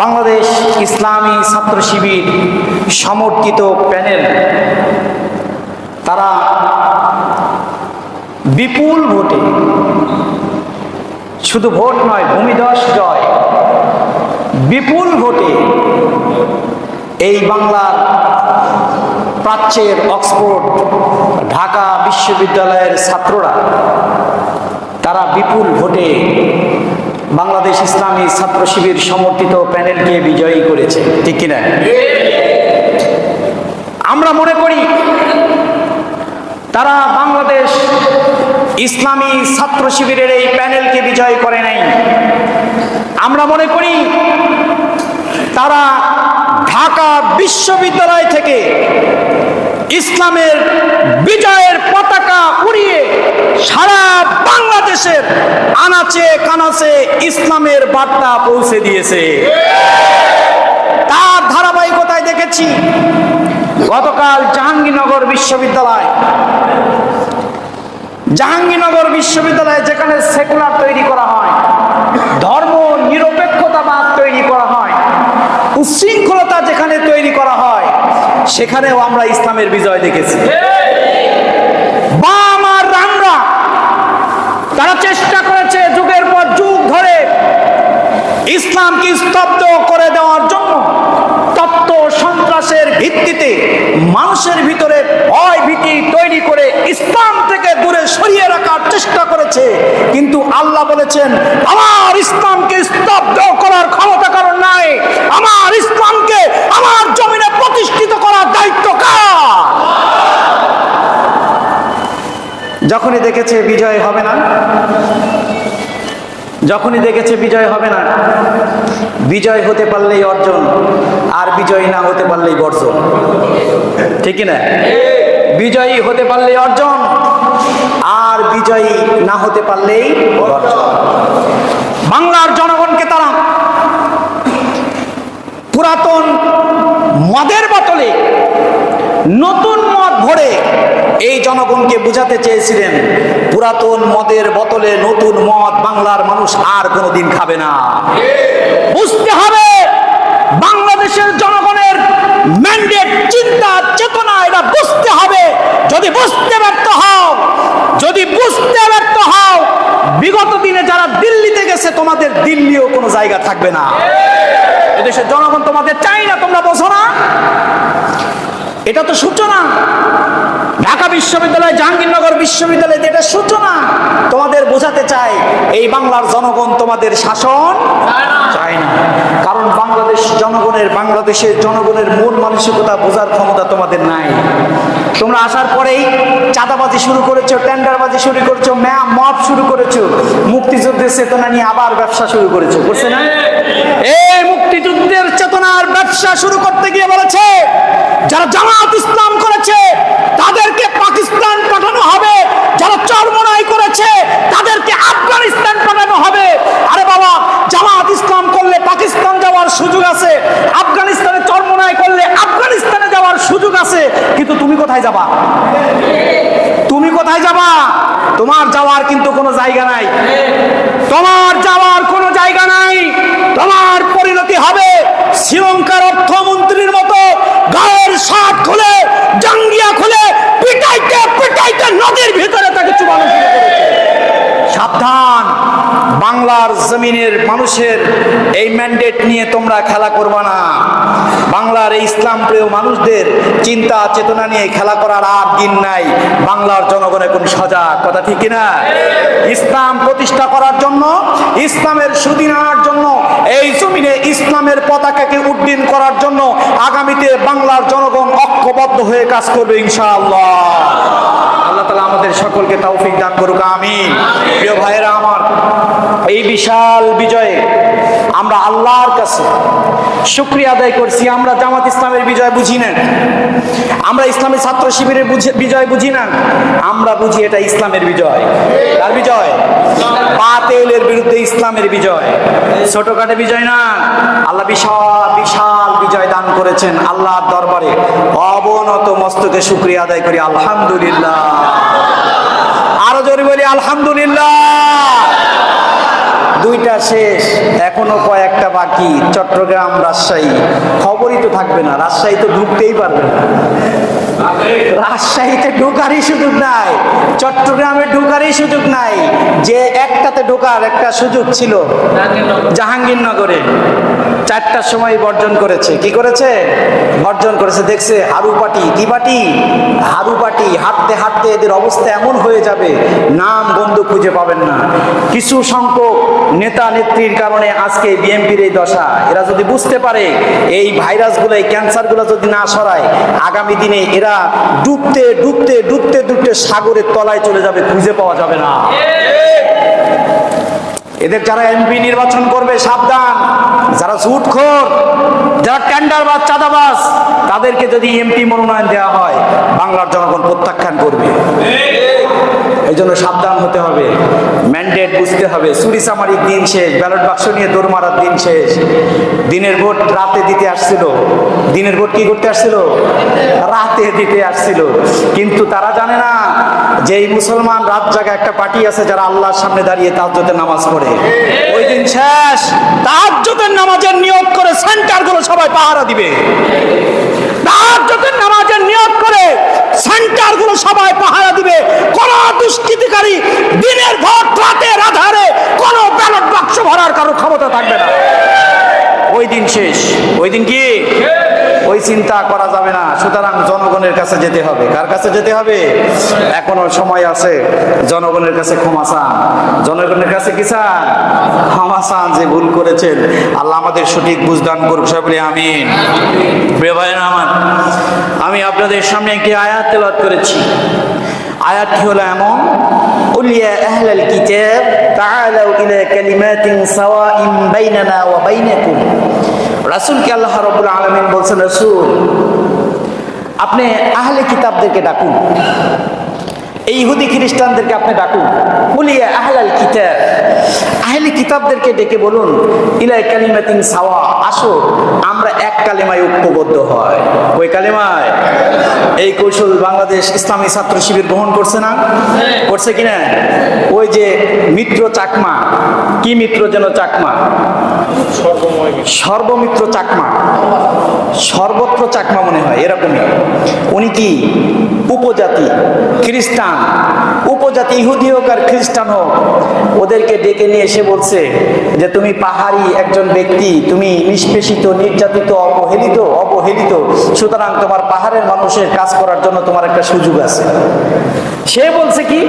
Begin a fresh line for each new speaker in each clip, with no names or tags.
বাংলাদেশ ইসলামী ছাত্র শিবির সমর্থিত প্যানেল। তারা বিপুল ভোটে, শুধু ভোট নয় ভূমিদশ জয়, বিপুল ভোটে এই বাংলার প্রাচ্যের অক্সফোর্ড, ঢাকা বিশ্ববিদ্যালয়ের ছাত্ররা, তারা বিপুল ভোটে বাংলাদেশ ইসলামী ছাত্র শিবির সমর্থিত প্যানেলকে বিজয়ী করেছে। ঠিক কিনা? আমরা মনে করি তারা বাংলাদেশ ইসলামী ছাত্র শিবিরের এই প্যানেলকে বিজয় করে নাই। আমরা মনে করি তারা ঢাকা বিশ্ববিদ্যালয় থেকে ইসলামের বিজয়ের পতাকা উড়িয়ে সারা বাংলাদেশের আনাচে কানাচে ইসলামের বার্তা পৌঁছে দিয়েছে। তার ধারাবাহিকতায় দেখেছি, গতকাল জাহাঙ্গীরনগর বিশ্ববিদ্যালয়। জাহাঙ্গীরনগর বিশ্ববিদ্যালয়ে যেখানে সেকুলার তৈরি করা হয় সেখানেও আমরা ইসলামের বিজয় দেখেছি। তারা চেষ্টা করেছে যুগের পর যুগ ধরে ইসলামকে স্তব্ধ করে দেওয়ার জন্য। তত্ত্ব সন্ত্রাসের ভিত্তিতে মানুষের ভিতরে ভয় ভীতি তৈরি করে ইসলাম থেকে দূরে সরিয়ে রাখার চেষ্টা করেছে। কিন্তু আল্লাহ বলেছেন, আমার ইসলামকে স্তব্ধ করার ক্ষমতা কারণ নাই। আমার ইসলামকে, আমার জমিনে প্রতিষ্ঠিত করার দায়িত্ব কার যখনই দেখেছে বিজয় হবে না, যখনই দেখেছে বিজয় হবে না, বিজয় হতে পারলেই অর্জন, আর বিজয় না হতে পারলেই বর্জন। ঠিক না? বিজয়ী হতে পারলেই অর্জন, আর বিজয়ী না হতে পারলেই বাংলার জনগণকে তারা পুরাতন মদের বোতলে নতুন মদ ভরে এই জনগণকে বুঝাতে চেয়েছিলেন, পুরাতন মদের বোতলে নতুন মদ বাংলার মানুষ আর কোনোদিন খাবে না। বুঝতে হবে, বাংলাদেশের জনগণের ম্যান্ডেট চিন্তা, চেতনা, এটা বুঝতে হবে। যদি বুঝতে ব্যর্থ হও, যদি বুঝতে ব্যর্থ হও, বিগত দিনে যারা দিল্লিতে গেছে, তোমাদের দিল্লিও কোনো জায়গা থাকবে না। এদেশের জনগণ তোমাদের চাই না, তোমরা বোঝো না। এটা তো সূচনা। ঢাকা বিশ্ববিদ্যালয়, জাহাঙ্গীরনগর বিশ্ববিদ্যালয় এটা সূচনা। তোমাদের বোঝাতে চাই, এই বাংলার জনগণ তোমাদের শাসন চায় না। কারণ বাংলাদেশ জনগণের, বাংলাদেশের জনগণের মূল মানসিকতা বোঝার ক্ষমতা তোমাদের নাই। তোমরা আসার পরেই চাঁদাবাজি শুরু করেছ, টেন্ডারবাজি শুরু করেছ, ম্যাম মব শুরু করেছ, মুক্তিযুদ্ধের চেতনা নিয়ে আবার ব্যবসা শুরু করেছ। করছে না? এই মুক্তিযুদ্ধের চেতনার ব্যবসা শুরু করতে গিয়ে বলেছে, যারা জামাত ইসলাম করেছে, তাদেরকে পাকিস্তান পাঠানো হবে। যারা চরমনাই করেছে, তাদেরকে আফগানিস্তান পাঠানো হবে। আরে বাবা জামাত ইসলাম করলে পাকিস্তান যাওয়ার সুযোগ আছে, আফগানিস্তানে চরমনাই করলে আফগানিস্তানে যাওয়ার সুযোগ আছে, কিন্তু তুমি কোথায় যাবা? তুমি কোথায় যাবা? তোমার যাওয়ার কিন্তু কোনো জায়গা নাই। তোমার যাওয়ার কোনো জায়গা নাই। তোমার পরিণতি হবে শ্রীলঙ্কার অর্থমন্ত্রীর মতো গায়ের শার্ট খুলে, জাঙ্গিয়া খুলে, পিটাইতে পিটাইতে নদীর ভিতরে তাকে চুবানো শুরু করেছে। সাবধান, বাংলার জমিনের মানুষের এই ম্যান্ডেট নিয়ে তোমরা খেলা করবা না। বাংলার এই ইসলাম প্রিয় মানুষদের চিন্তা, চেতনা নিয়ে খেলা করার আর দিন নাই। বাংলার জনগণের কোন সজাগ কথা ঠিক না ইসলাম প্রতিষ্ঠা করার জন্য, ইসলামের সুদিন আনার জন্য এই জমিনে ইসলামের পতাকাকে উড্ডীন করার জন্য আগামীতে বাংলার জনগণ ঐক্যবদ্ধ হয়ে কাজ করবে ইনশাআল্লাহ। আল্লাহ তালা আমাদের সকলকে তৌফিক দান করুক আমি প্রিয় ভাইয়েরা আমার, এই বিশাল বিজয়ে আমরা আল্লাহর কাছে শুক্রিয়া আদায় করছি, আমরা জামাত ইসলামের বিজয় বুঝি না আমরা ইসলামী ছাত্র শিবিরের বিজয় বুঝি না। আমরা বুঝি এটা ইসলামের বিজয়। তার বিজয়? বাতিলের বিরুদ্ধে ইসলামের বিজয়। ছোটখাটো বিজয় না। আল্লাহ বিশাল বিশাল বিজয় দান করেছেন আল্লাহর দরবারে। অবনত মস্তকে শুক্রিয়া আদায় করি, আলহামদুলিল্লাহ। আরও জোরে বলি, আলহামদুলিল্লাহ। দুইটা শেষ, এখনও কয়েকটা বাকি, চট্টগ্রাম, রাজশাহী। খবরই তো থাকবে না, রাজশাহী তো ঢুকতেই পারবে না। রাজশাহীতে ঢোকারই সুযোগ নাই, চট্টগ্রামে ঢোকারই সুযোগ নাই, যে একটাতে ঢোকার একটা সুযোগ ছিল, জাহাঙ্গীরনগরে। চারটার সময় বর্জন করেছে। কি করেছে? বর্জন করেছে। দেখছে হারু পাটি, কি পাটি? হারু পাটি। হাঁটতে হাঁটতে এদের অবস্থা এমন হয়ে যাবে, নাম বন্ধু খুঁজে পাবেন না। কিছু সংখ্যক নেতা নেত্রীর কারণে আজকে বিএনপির এই দশা। এরা যদি বুঝতে পারে, এই ভাইরাসগুলো, এই ক্যান্সারগুলো যদি না সরায় আগামী দিনে এরা ডুবতে ডুবতে ডুবতে ডুবতে সাগরের তলায় চলে যাবে, খুঁজে পাওয়া যাবে না। এদের যারা এমপি নির্বাচন করবে, সাবধান। যারা সুটখোর, যারা টেন্ডার বা চাঁদাবাস তাদেরকে যদি এমপি মনোনয়ন দেওয়া হয়, বাংলার জনগণ প্রত্যাখ্যান করবে। এই জন্য সাবধান হতে হবে। ম্যান্ডেট বুঝতে হবে। চুরি চামারির দিন শেষ ব্যালট বাক্স নিয়ে দৌড় মারার দিন শেষ। দিনের ভোট রাতে দিতে আসছিল। দিনের ভোট কি করতে আসছিল? রাতে দিতে আসছিল। কিন্তু তারা জানে না যে এই মুসলমান রাত জায়গা একটা পার্টি আছে যারা আল্লাহর সামনে দাঁড়িয়ে তাজ্জতের নামাজ পড়ে। ওই দিন শেষ তাজ্জতের নামাজের নিয়োগ করে সেন্টারগুলো সবাই পাহারা দিবে। তাহাজ্জুদের নামাজের নিয়ত করে সেন্টারগুলো সবাই পাহারা দিবে। কোন দুষ্কৃতিকারী দিনের ভোট রাতের আধারে কোন ব্যালট বাক্স ভরার কারও ক্ষমতা থাকবে না। ওই দিন শেষ। চিন্তা করা যাবে না সুতরাং জনগণের কাছে যেতে হবে কার কাছে যেতে হবে এখনো সময় আছে জনগণের কাছে ক্ষমা চান জনগণের কাছে কি চান ক্ষমা চান যে ভুল করেছেন আল্লাহ আমাদের সঠিক বুঝদান করুক সবাই বলি আমিন প্রিয় ভাইয়েরা আমার আমি আপনাদের সামনে একটি আয়াত তেলাওয়াত করেছি আয়াতটি হলো এমন قل يا أهل الكتاب تعالوا إلى كلمات سواء بيننا وبينكم রাসূলকে আল্লাহ রবুল আলমিন বলছেন রসুল আপনি আহলে কিতাবদেরকে ডাকুন। এই ইহুদি খ্রিস্টানদেরকে আপনি ডাকুন। বলিয়া আহলাল কিতাব, আহলে কিতাবদেরকে ডেকে বলুন, ইলাই কালিমাতিন সাওয়া, আসো, আমরা এক কালিমায় ঐক্যবদ্ধ হয়। ওই কালিমায়? এই কৌশল বাংলাদেশ ইসলামী ছাত্র শিবির গ্রহণ করছে না? করছে কিনা? ওই যে মিত্র চাকমা, কি মিত্র যেন চাকমা? সর্বমিত্র চাকমা। সর্বত্র চাকমা মনে হয়, এরকমই। উনি কি? উপজাতি, খ্রিস্টান Yeah. উপজাতি ইহুদি হোক আর খ্রিস্টান হোক, ওদেরকে ডেকে নিয়ে এসে বলছে যে তুমি পাহাড়ি একজন ব্যক্তি, তুমি নিষ্পেষিত, নির্যাতিত, অবহেলিত অবহেলিত। সুতরাং তোমার পাহাড়ের মানুষের কাজ করার জন্য তোমার একটা সুযোগ আছে। সে বলছে কি?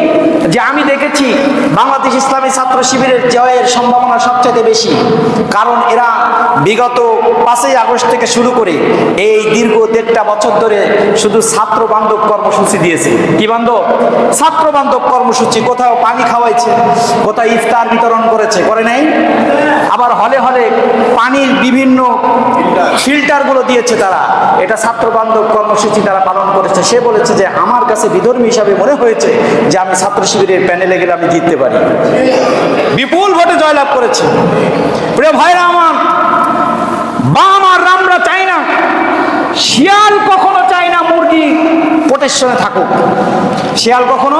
যে আমি দেখেছি বাংলাদেশ ইসলামী ছাত্র শিবিরের জয়ের সম্ভাবনা সবচেয়ে বেশি। কারণ এরা বিগত পাঁচই আগস্ট থেকে শুরু করে এই দীর্ঘ দেড়টা বছর ধরে শুধু ছাত্র বান্ধব কর্মসূচি দিয়েছে। কি বান্ধব? ছাত্র বান্ধব কর্মসূচি, কোথাও পানি খাওয়াইছে, কোথাও ইফতার বিতরণ করেছে, করে নাই? আবার হলে হলে পানির বিভিন্ন ফিল্টারগুলো দিয়েছে তারা। এটা ছাত্র বান্ধব কর্মসূচি তারা পালন করেছে। সে বলেছে যে, আমার কাছে বিধর্মী হিসাবে মনে হয়েছে যে, আমি ছাত্র শিবিরের প্যানেলে গেলে আমি জিততে পারি। বিপুল ভোটে জয়লাভ করেছে। প্রিয় ভাইরা আমার, বাম আর রামরা চাই না, শিয়াল কখনো চায় না মুরগি। প্রোটেকশনে থাকুক। শিয়াল কখনো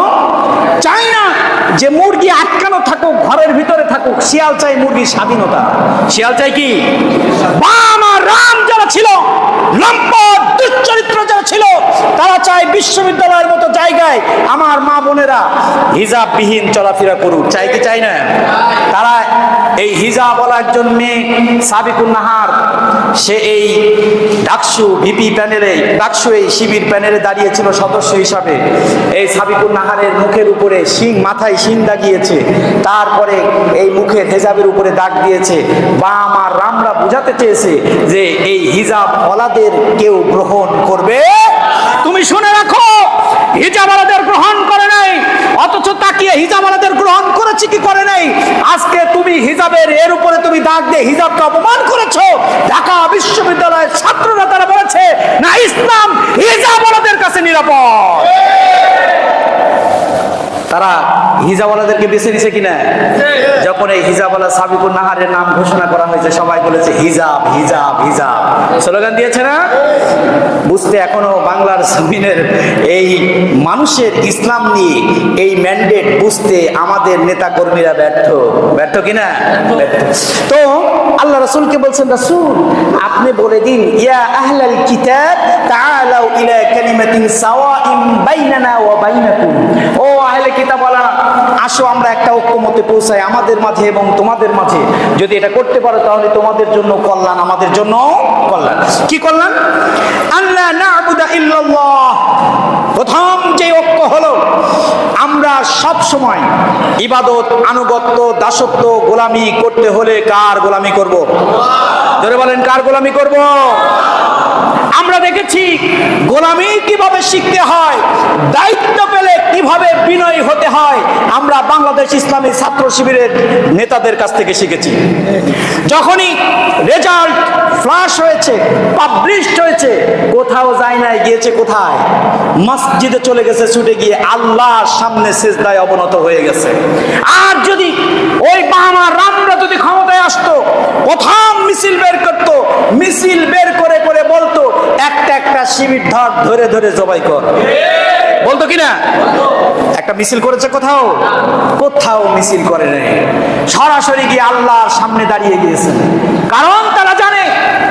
চায় না যে মুরগি আটকানো থাকুক, ঘরের ভিতরে থাকুক। শিয়াল চাই মুরগির স্বাধীনতা। শিয়াল চাই কি? রাম যারা ছিল দুশ্চরিত্র যারা ছিল, তারা চায় বিশ্ববিদ্যালয়ের মতো জায়গায় আমার মা বোনেরা হিজাববিহীন চলাফেরা করুক। চাই কি চাই না? তারা এই হিজাব বলা একজন মেয়ে সাবিকুন নাহার, সে এই ডাকসু ভিপি প্যানেলে, ডাকসু এই শিবির প্যানেলে দাঁড়িয়েছিল সদস্য হিসাবে। এই সাবিকুন নাহারের মুখের উপরে শিং, মাথায় শিং দাগিয়েছে। তারপরে এই মুখের হেজাবের উপরে দাগ দিয়েছে। বা আমার রামরা বুঝাতে চেয়েছে যে এই হিজাব ওলাদের কেউ গ্রহণ করবে? তুমি শুনে রাখো হিজাবালাদের গ্রহণ করে নাই। অথচ তাকিয়ে হিজাবালাদের গ্রহণ করেছে কি করে নাই? আজকে তুমি হিজাবের, এর উপরে তুমি দাগ দিয়ে হিজাবকে অপমান করেছ। ঢাকা বিশ্ববিদ্যালয়ের ছাত্ররা তারা বলেছে, না, ইসলাম হিজাবালাদের কাছে নিরাপদ। তারা হিজাওয়ালাদেরকে বেছে নিছে কিনা? যখন এই হিজাবওয়ালা সাবিকুর নাহারের নাম ঘোষণা করা হয়েছে, সবাই বলেছে, হিজাব হিজাব হিজাব। স্লোগান দিয়েছে না? বুঝতে এখনও বাংলার জমিনের এই মানুষের ইসলাম নিয়ে এই ম্যান্ডেট বুঝতে আমাদের নেতা কর্মীরা ব্যর্থ। ব্যর্থ কিনা। তো আল্লাহ রসুলকে বলছেন, রাসূল, আপনি বলে দিন, ইয়া আহলাল কিতাব তাআলাউ ইলা কালিমাতিন সাওয়াইন বাইনানা ওয়া বাইনাকুম। ও আহলে কিতাবওয়ালা আসো, আমরা একটা ঐক্যমতে পৌঁছাই আমাদের মাঝে এবং তোমাদের মাঝে। যদি এটা করতে পারো, তাহলে তোমাদের জন্য কল্যাণ, আমাদের জন্য কল্যাণ। কি কল্যাণ? আল্লাহ ইল্লাল্লাহ। প্রথম যে ঐক্য হলো আমরা সব সময় ইবাদত, আনুগত্য, দাসত্ব, গোলামি করতে হলে কার গোলামি করব? ধরে বলেন, কার গোলামি করব? আমরা দেখেছি গোলামি কীভাবে শিখতে হয়, দায়িত্ব পেলে কীভাবে বিনয়ী হতে হয়, আমরা বাংলাদেশ ইসলামী ছাত্র শিবিরের নেতাদের কাছ থেকে শিখেছি। যখনই রেজাল্ট ফ্লাশ হয়েছে পাবলিশড হয়েছে, কোথাও যায় নাই, গিয়েছে কোথায়? মসজিদে চলে গেছে, ছুটে গিয়ে আল্লাহর সামনে সেজদায় অবনত হয়ে গেছে। আর যদি ওই বাহামা রামরা যদি ক্ষমতায় আসতো, প্রথম মিছিল বের করতো, মিছিল বের করে করে বলতো, একটা একটা শিবির ধর ধরে ধরে জবাই কর। বলতো কিনা? একটা মিছিল করেছে কোথাও? কোথাও মিছিল করে নাই। সরাসরি গিয়ে আল্লাহর সামনে দাঁড়িয়ে গিয়েছেন কারণ তারা জানে,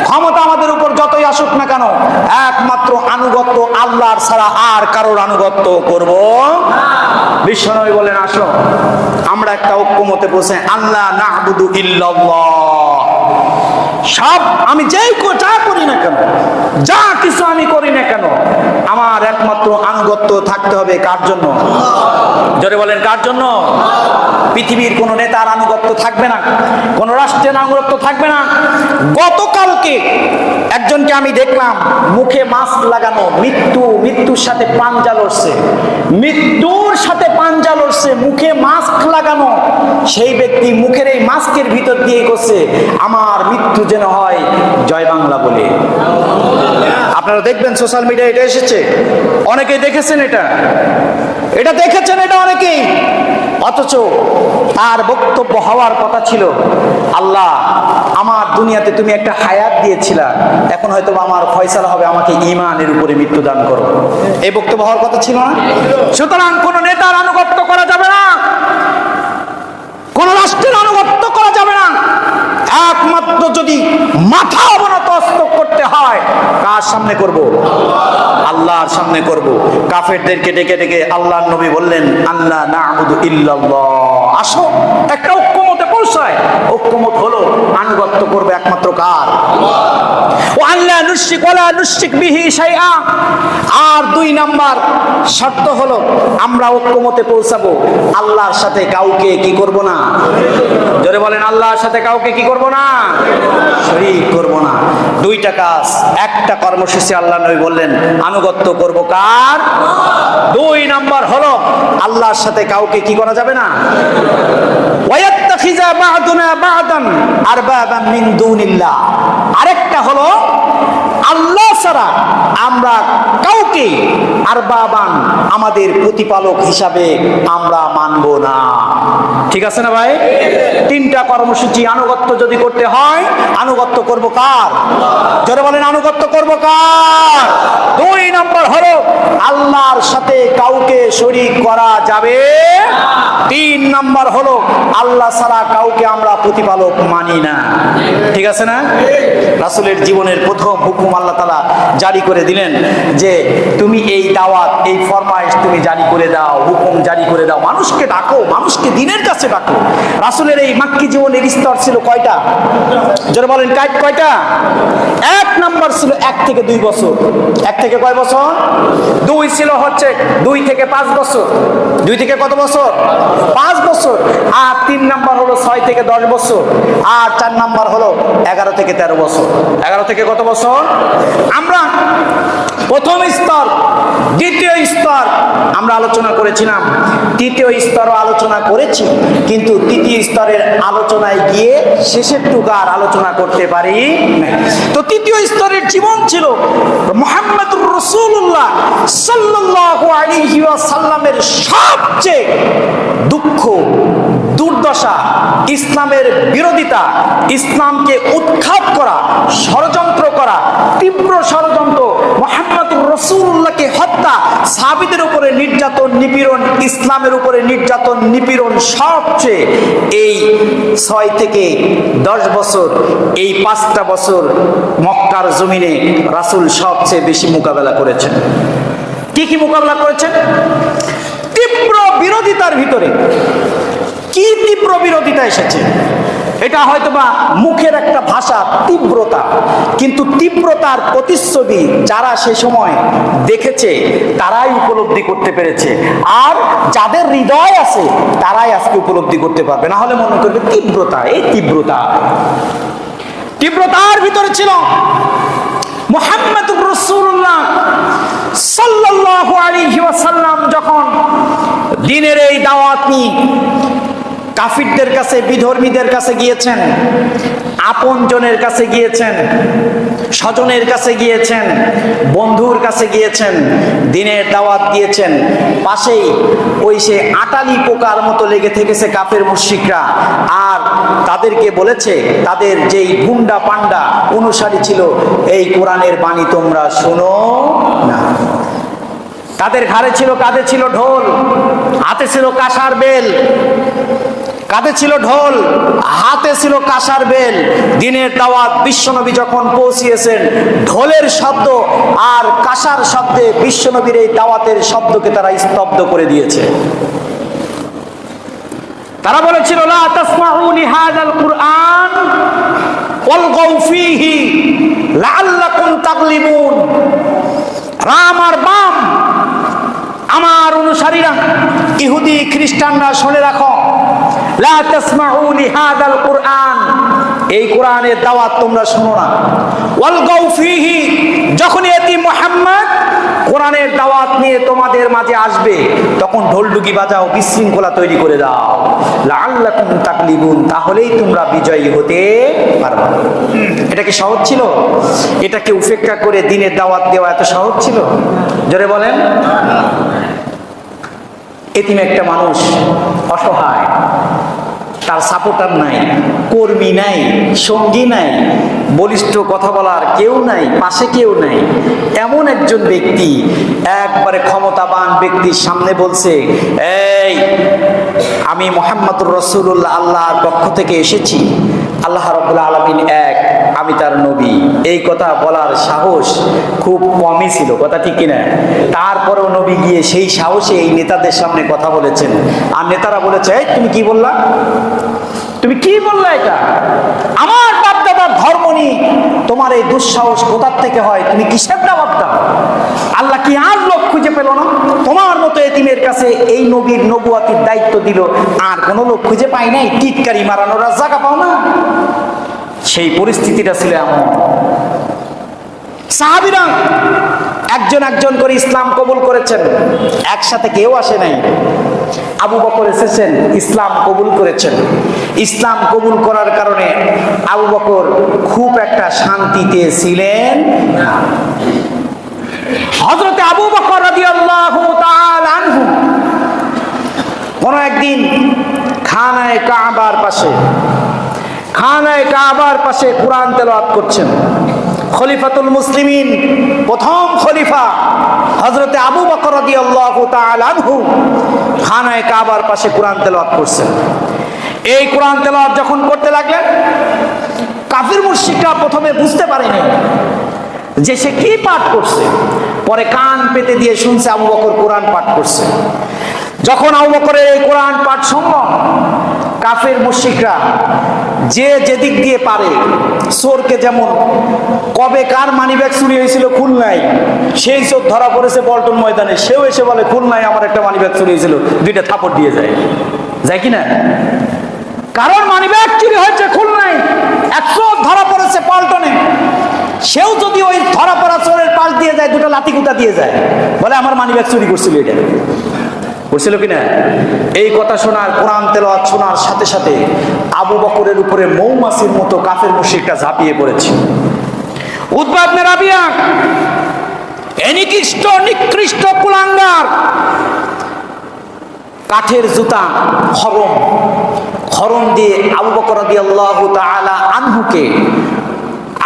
ক্ষমতা আমাদের উপর যতই আসুক না কেন, একমাত্র আনুগত্য আল্লাহর ছাড়া আর কারোর আনুগত্য করব বিশ্বনবী বলেন আসো, আমরা একটা ঐক্যমতে বসে আল্লাহ ইল্লাল্লাহ সব আমি যেই যা করি না কেন, যা কিছু আমি করি না কেন, আমার একমাত্র আনুগত্য থাকতে হবে কার জন্য? জোরে বলেন, কার জন্য? পৃথিবীর কোন নেতার আনুগত্য থাকবে না, কোন রাষ্ট্রের আনুগত্য থাকবে না। গতকালকে একজনকে আমি দেখলাম, মুখে মাস্ক লাগানো, মৃত্যু, মৃত্যুর সাথে পাঞ্জা লড়ছে। মৃত্যুর সাথে পাঞ্জা লড়ছে, মুখে মাস্ক লাগানো। সেই ব্যক্তি মুখের এই মাস্কের ভিতর দিয়ে করছে, আমার মৃত্যু যেন হয় জয় বাংলা বলে। আপনারা দেখবেন সোশ্যাল মিডিয়া এটা এসেছে। অনেকেই দেখেছেন এটা। এটা দেখেছেন এটা অনেকেই। অথচ তার বক্তব্য হওয়ার কথা ছিল, আল্লাহ, আমার দুনিয়াতে তুমি একটা হায়াত দিয়েছিলা, এখন হয়তো আমার ফয়সালা হবে, আমাকে ইমানের উপরে মৃত্যু দান করো। এই বক্তব্য হওয়ার কথা ছিল না? সুতরাং কোন নেতার আনুগত্য করা যাবে না। কোন রাষ্ট্রের আনুগত্য একমাত্র যদি মাথা অবনত করতে হয়, কার সামনে করব? আল্লাহর সামনে করব। কাফেরদেরকে ডেকে ডেকে আল্লাহর নবী বললেন আল্লাহ না ইল্লাল্লাহ। আসো, একটা ঐক্যমতে পৌঁছায়। ঐক্যমত হলো আনুগত্য করবে একমাত্র কার? বিহি আর দুই নাম্বার শর্ত হলো, আমরা ঐক্যমতে পৌঁছাবো। আল্লাহর সাথে কাউকে কি করব না? জোরে বলেন, আল্লাহর সাথে কাউকে কি করব না? শরীক করব না। দুইটা কাজ, একটা কর্মসূচি আল্লাহ নবী বললেন, আনুগত্য করব কার? দুই নাম্বার হলো, আল্লাহর সাথে কাউকে কি করা যাবে না? আরেকটা হলো ছাড়া আমরা কাউকে আর বাবান আমাদের প্রতিপালক হিসাবে আমরা মানব না। ঠিক আছে না ভাই? তিনটা কর্মসূচি আনুগত্য যদি করতে হয়, আনুগত্য করব কার? জোরে বলেন, আনুগত্য করব কার? দুই নম্বর হলো, আল্লাহর সাথে কাউকে শরীক করা যাবে তিন নম্বর হলো, আল্লাহ ছাড়া কাউকে আমরা প্রতিপালক মানি না। ঠিক আছে না? রাসূলের জীবনের প্রথম হুকুম আল্লাহ তালা জারি করে দিলেন যে, তুমি এই দাওয়াত, এই ফরমাইশ তুমি জারি করে দাও, হুকুম জারি করে দাও। মানুষকে ডাকো, মানুষকে দিনের কাছে ডাকো রাসূলের এই মাক্কি জীবনের স্তর ছিল কয়টা? যারা বলেন কাজ কয়টা? এক নাম্বার ছিল এক থেকে দুই বছর। এক থেকে কয় বছর? দুই ছিল হচ্ছে দুই থেকে পাঁচ বছর। দুই থেকে কত বছর? পাঁচ বছর। আর তিন নাম্বার হলো ছয় থেকে দশ বছর। আর চার নাম্বার হলো এগারো থেকে তেরো বছর। এগারো থেকে কত বছর? আমরা প্রথম স্তর, দ্বিতীয় স্তর আমরা আলোচনা করেছিলাম তৃতীয় স্তরও আলোচনা করেছি, কিন্তু তৃতীয় স্তরের আলোচনায় গিয়ে শেষের টুকু আর আলোচনা করতে পারি। তো তৃতীয় স্তরের জীবন ছিল মোহাম্মদ রসুল্লাহ সাল্লাল্লাহু আলাইহি সাল্লামের সবচেয়ে দুঃখ, দুর্দশা, ইসলামের বিরোধিতা, ইসলামকে উৎখাত করা, ষড়যন্ত্র করা, তীব্র ষড়যন্ত্র রসুল্লাহকে হত্যা সাবিদের উপরে নির্যাতন, নিপীড়ন, ইসলামের উপরে নির্যাতন, নিপীড়ন সবচেয়ে এই ছয় থেকে দশ বছর, এই পাঁচটা বছর মক্কার জমিনে রাসূল সবচেয়ে বেশি মোকাবেলা করেছেন। কি কি মোকাবেলা করেছেন? তীব্র বিরোধিতার ভিতরে। কি তীব্র বিরোধিতা এসেছে? এটা হয়তোবা মুখের একটা ভাষা, তীব্রতা। কিন্তু তীব্রতার প্রতিচ্ছবি যারা সে সময় দেখেছে, তারাই উপলব্ধি করতে পেরেছে। আর যাদের হৃদয় আছে, তারাই আজকে উপলব্ধি করতে পারবে। না হলে মনে করবে তীব্রতা এই তীব্রতা। তীব্রতার ভিতরে ছিল মোহাম্মদ রসুল্লাহ সাল্লাল্লাহু আলাইহি ওয়াসাল্লাম, যখন দিনের এই দাওয়াত কাফিরদের কাছে, বিধর্মীদের কাছে গিয়েছেন, আপনজনের কাছে গিয়েছেন, স্বজনের কাছে গিয়েছেন, বন্ধুর কাছে গিয়েছেন, দিনের দাওয়াত দিয়েছেন। পাশেই ওই সে আটালি পোকার মতো লেগে থেকেছে কাফের মুশরিকরা। আর তাদেরকে বলেছে, তাদের যেই গুন্ডা পান্ডা অনুসারী ছিল, এই কোরআনের বাণী তোমরা শোনো না। তাদের ঘাড়ে ছিল, কাঁধে ছিল ঢোল, হাতে ছিল কাঁসার বেল। কাঁধে ছিল ঢোল, হাতে ছিল কাঁসার বেল। দিনের দাওয়াত বিশ্বনবী যখন পৌঁছিয়েছেন, ঢোলের শব্দ আর কাঁসার শব্দে বিশ্বনবীর এই দাওয়াতের শব্দকে তারা স্তব্ধ করে দিয়েছে। তারা বলেছিল আমার অনুসারীরা, ইহুদি খ্রিস্টানরা শুনে রাখো লা তাসমাউ লিহাদাল কুরআন এই কোরআনের দাওয়াত তোমরা শোনো মুহাম্মদ দাওয়াত নিয়ে তোমাদের মাঝে আসবে, তখন বাজাও, বিশৃঙ্খলা তৈরি করে দাও। তাহলেই তোমরা বিজয়ী হতে পারবে। এটা কি সহজ ছিল? এটাকে উপেক্ষা করে দিনের দাওয়াত দেওয়া এত সহজ ছিল? জোরে বলেন। এতিম একটা মানুষ অসহায়। তার সাপোর্টার নাই, কর্মী নাই, সঙ্গী নাই, বলিষ্ঠ কথা বলার কেউ নাই, পাশে কেউ নাই। এমন একজন ব্যক্তি একবারে ক্ষমতাবান ব্যক্তির সামনে বলছে, এই, আমি মোহাম্মদুর রসুল্লাহ আল্লাহর পক্ষ থেকে এসেছি। আল্লাহ রবুল্লা আলমিন এক আমি তার নবী। এই কথা বলার সাহস খুব কমই ছিল কথা ঠিক কিনা? তারপরেও নবী গিয়ে সেই সাহসে এই নেতাদের সামনে কথা বলেছেন। আর নেতারা বলেছে "এই, তুমি কি বললা? তুমি কি বললা এটা? আমার বাপ দাদার ধর্ম নিয়ে তোমার এই দুঃসাহস কোথার থেকে হয়? তুমি কিসের দাওয়াত দাও আল্লাহ কি আর লোক খুঁজে পেল না? তোমার মতো এতিমের কাছে এই নবীর নবুয়াতির দায়িত্ব দিল। আর কোনো লোক খুঁজে পাই নাই? টিটকারি মারানোর জায়গা পাও না? সেই পরিস্থিতিটা ছিল এমন। সাহাবিরা একজন একজন করে ইসলাম কবুল করেছেন, একসাথে কেউ আসে নাই। আবু বকর এসেছেন, ইসলাম কবুল করেছেন। ইসলাম কবুল করার কারণে আবু বকর খুব একটা শান্তিতে ছিলেন। হজরতে আবু বকর কোন একদিন খানায় কাবার পাশে কাবার পাশে কোরআন তেলাওয়াত করছেন। খলিফাতুল মুসলিমিন, প্রথম খলিফা হজরতে আবু বকর আনহু খানায় কাবার পাশে কোরআন তেলাওয়াত করছেন। এই কোরআন তেলাওয়াত যখন করতে লাগলেন, কাফির মুশরিকরা প্রথমে বুঝতে পারেনি যে সে কি পাঠ করছে। পরে কান পেতে দিয়ে শুনছে আবু বকর কোরআন পাঠ করছে। যখন আবু বকরের এই কোরআন পাঠ শুনল কাফের মুশিকরা যে যেদিক দিয়ে পারে চোরকে যেমন, কবে কার মানিব্যাগ চুরি হয়েছিল খুলনায়, সেই চোর ধরা পড়েছে পল্টন ময়দানে, সেও এসে বলে, খুলনায় আমার একটা মানিব্যাগ চুরি হয়েছিল, দুইটা থাপড় দিয়ে যায়। যায় কি না কারণ মানিব্যাগ চুরি হয়েছে খুলনায়, এক চোর ধরা পড়েছে পল্টনে, সেও যদি ওই ধরা পড়া চোরের পাশ দিয়ে যায়, দুটো লাঠি কুতা দিয়ে যায়, বলে আমার মানি ব্যাগ চুরি করছিল এটা। করছিল কিনা? এই কথা শোনার, কোরআন তেলাওয়াত শোনার সাথে সাথে আবু বকরের উপরে মৌমাছির মতো কাফের মুশরিকটা ঝাঁপিয়ে পড়েছে। উদ্বাদ রাবিয়া এ নিকৃষ্ট কুলাঙ্গার। কাঠের জুতা, খরম খরম দিয়ে আবু বকর তাআলা আনহুকে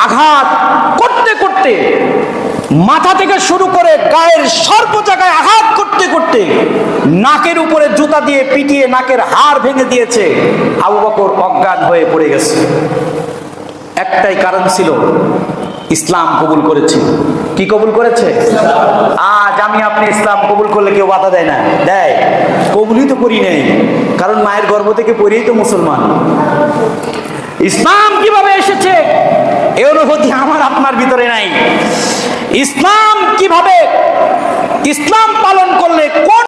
আঘাত করতে করতে মাথা থেকে শুরু করে গায়ের সর্ব জায়গায় আঘাত করতে করতে নাকের উপরে জুতা দিয়ে পিটিয়ে নাকের হাড় ভেঙে দিয়েছে আবু বকর অজ্ঞান হয়ে পড়ে গেছে। একটাই কারণ ছিল, ইসলাম কবুল করেছে। কি কবুল করেছে? আজ আমি আপনি ইসলাম কবুল করলে কেউ বাধা দেয় না। দেয়। কবুলই তো করি নাই। কারণ মায়ের গর্ভ থেকে পড়েই তো মুসলমান। ইসলাম কীভাবে এসেছে? এ অনুভূতি আমার আপনার ভিতরে নাই। ইসলাম কীভাবে ইসলাম পালন করলে কোন